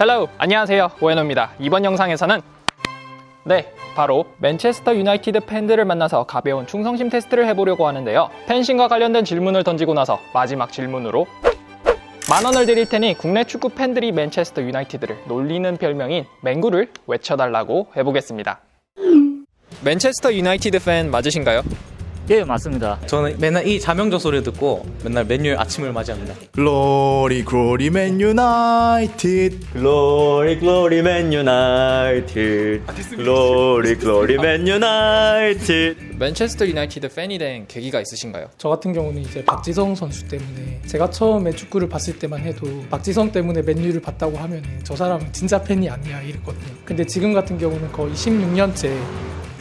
헬로 안녕하세요. 오현호입니다. 이번 영상에서는 네 바로 맨체스터 유나이티드 팬들을 만나서 가벼운 충성심 테스트를 해보려고 하는데요. 팬심과 관련된 질문을 던지고 나서 마지막 질문으로 만 원을 드릴 테니 국내 축구 팬들이 맨체스터 유나이티드를 놀리는 별명인 맹구를 외쳐달라고 해보겠습니다. 맨체스터 유나이티드 팬 맞으신가요? 예, 맞습니다. 저는 맨날 이 자명조 소리를 듣고 맨날 맨유의 아침을 맞이합니다. 글로리 글로리 맨 유나이티드 글로리 글로리 맨 유나이티드 글로리 글로리 맨 유나이티드 맨체스터 유나이티드 팬이 된 계기가 있으신가요? 저 같은 경우는 이제 박지성 선수 때문에 제가 처음에 축구를 봤을 때만 해도 박지성 때문에 맨유를 봤다고 하면 저 사람은 진짜 팬이 아니야 이랬거든요. 근데 지금 같은 경우는 거의 16년째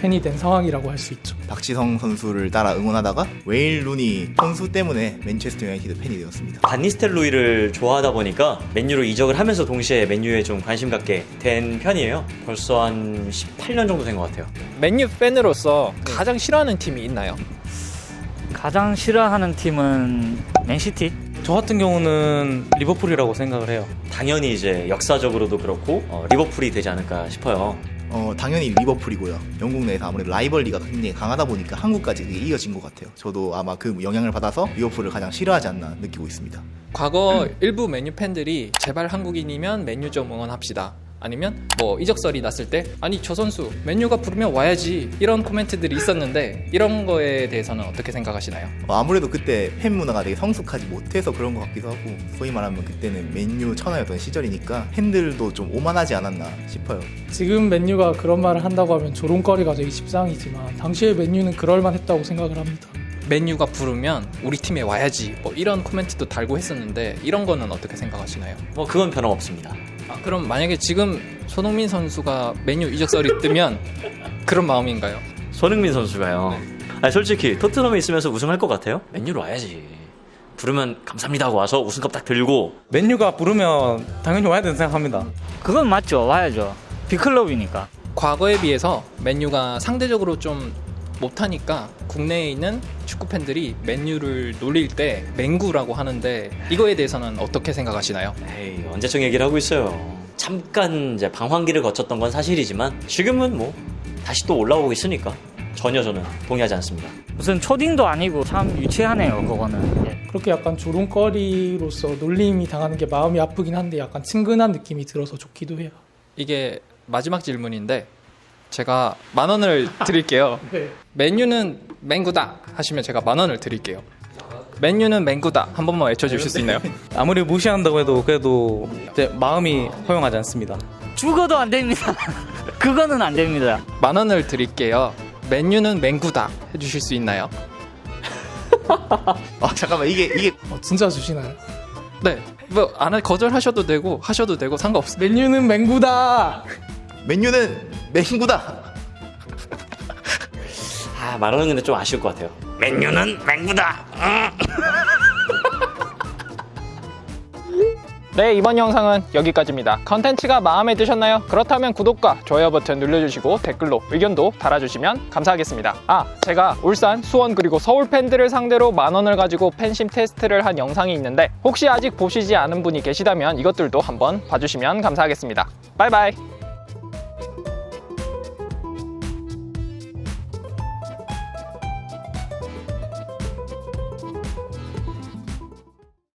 팬이 된 상황이라고 할 수 있죠. 박지성 선수를 따라 응원하다가 웨일 루니 선수 때문에 맨체스터 유나이티드 팬이 되었습니다. 반니스텔로이를 좋아하다 보니까 맨유로 이적을 하면서 동시에 맨유에 좀 관심 갖게 된 편이에요 벌써 한 18년 정도 된 것 같아요 맨유 팬으로서 가장 싫어하는 팀이 있나요? 가장 싫어하는 팀은 맨시티? 저 같은 경우는 리버풀이라고 생각을 해요. 당연히 이제 역사적으로도 그렇고 어, 리버풀이 되지 않을까 싶어요 어, 당연히 리버풀이고요. 영국 내에서 아무래도 라이벌리가 굉장히 강하다 보니까 한국까지 그게 이어진 것 같아요. 저도 아마 그 영향을 받아서 리버풀을 가장 싫어하지 않나 느끼고 있습니다. 과거 일부 맨유 팬들이 제발 한국인이면 맨유 좀 응원합시다. 아니면 뭐 이적설이 났을 때 아니 저 선수 맨유가 부르면 와야지 이런 코멘트들이 있었는데 이런 거에 대해서는 어떻게 생각하시나요? 어, 아무래도 그때 팬 문화가 되게 성숙하지 못해서 그런 것 같기도 하고 소위 말하면 그때는 맨유 천하였던 시절이니까 팬들도 좀 오만하지 않았나 싶어요. 지금 맨유가 그런 말을 한다고 하면 조롱거리가 되기 십상이지만 당시에 맨유는 그럴만 했다고 생각을 합니다. 맨유가 부르면 우리 팀에 와야지 뭐 이런 코멘트도 달고 했었는데 이런 거는 어떻게 생각하시나요? 뭐 그건 변함없습니다 아, 그럼 만약에 지금 손흥민 선수가 맨유 이적설이 뜨면 그런 마음인가요? 손흥민 선수가요 아니 솔직히 토트넘에 있으면서 우승할 것 같아요? 맨유로 와야지 부르면 감사합니다 하고 와서 우승컵 딱 들고 맨유가 부르면 당연히 와야 된다 생각합니다. 그건 맞죠. 와야죠. 빅클럽이니까. 과거에 비해서 맨유가 상대적으로 좀 못하니까 국내에 있는 축구 팬들이 맨유를 놀릴 때 맹구라고 하는데 이거에 대해서는 어떻게 생각하시나요? 에이 언제적 얘기를 하고 있어요 잠깐 이제 방황기를 거쳤던 건 사실이지만 지금은 뭐 다시 또 올라오고 있으니까 전혀 저는 동의하지 않습니다 무슨 초딩도 아니고 참 유치하네요, 그거는. 예. 그렇게 약간 조롱거리로서 놀림이 당하는 게 마음이 아프긴 한데 약간 친근한 느낌이 들어서 좋기도 해요. 이게 마지막 질문인데 제가 만 원을 드릴게요. 맨유는 맹구다 하시면 제가 만 원을 드릴게요. 맨유는 맹구다 한 번만 외쳐주실 수 있나요? 아무리 무시한다고 해도 그래도 이제 마음이 허용하지 않습니다. 죽어도 안 됩니다. 그거는 안 됩니다. 만 원을 드릴게요. 맨유는 맹구다 해주실 수 있나요? 아 잠깐만 이게 이게 어, 진짜 주시나요? 네. 뭐 안 거절하셔도 되고 하셔도 되고 상관없습니다. 맨유는 맹구다. 맨유는 맹구다. 아 말하는 건데 좀 아쉬울 것 같아요 맨유는 맹구다 네, 이번 영상은 여기까지입니다. 컨텐츠가 마음에 드셨나요? 그렇다면 구독과 좋아요 버튼 눌러주시고 댓글로 의견도 달아주시면 감사하겠습니다. 아, 제가 울산, 수원 그리고 서울 팬들을 상대로 만 원을 가지고 팬심 테스트를 한 영상이 있는데 혹시 아직 보시지 않은 분이 계시다면 이것들도 한번 봐주시면 감사하겠습니다. 바이바이.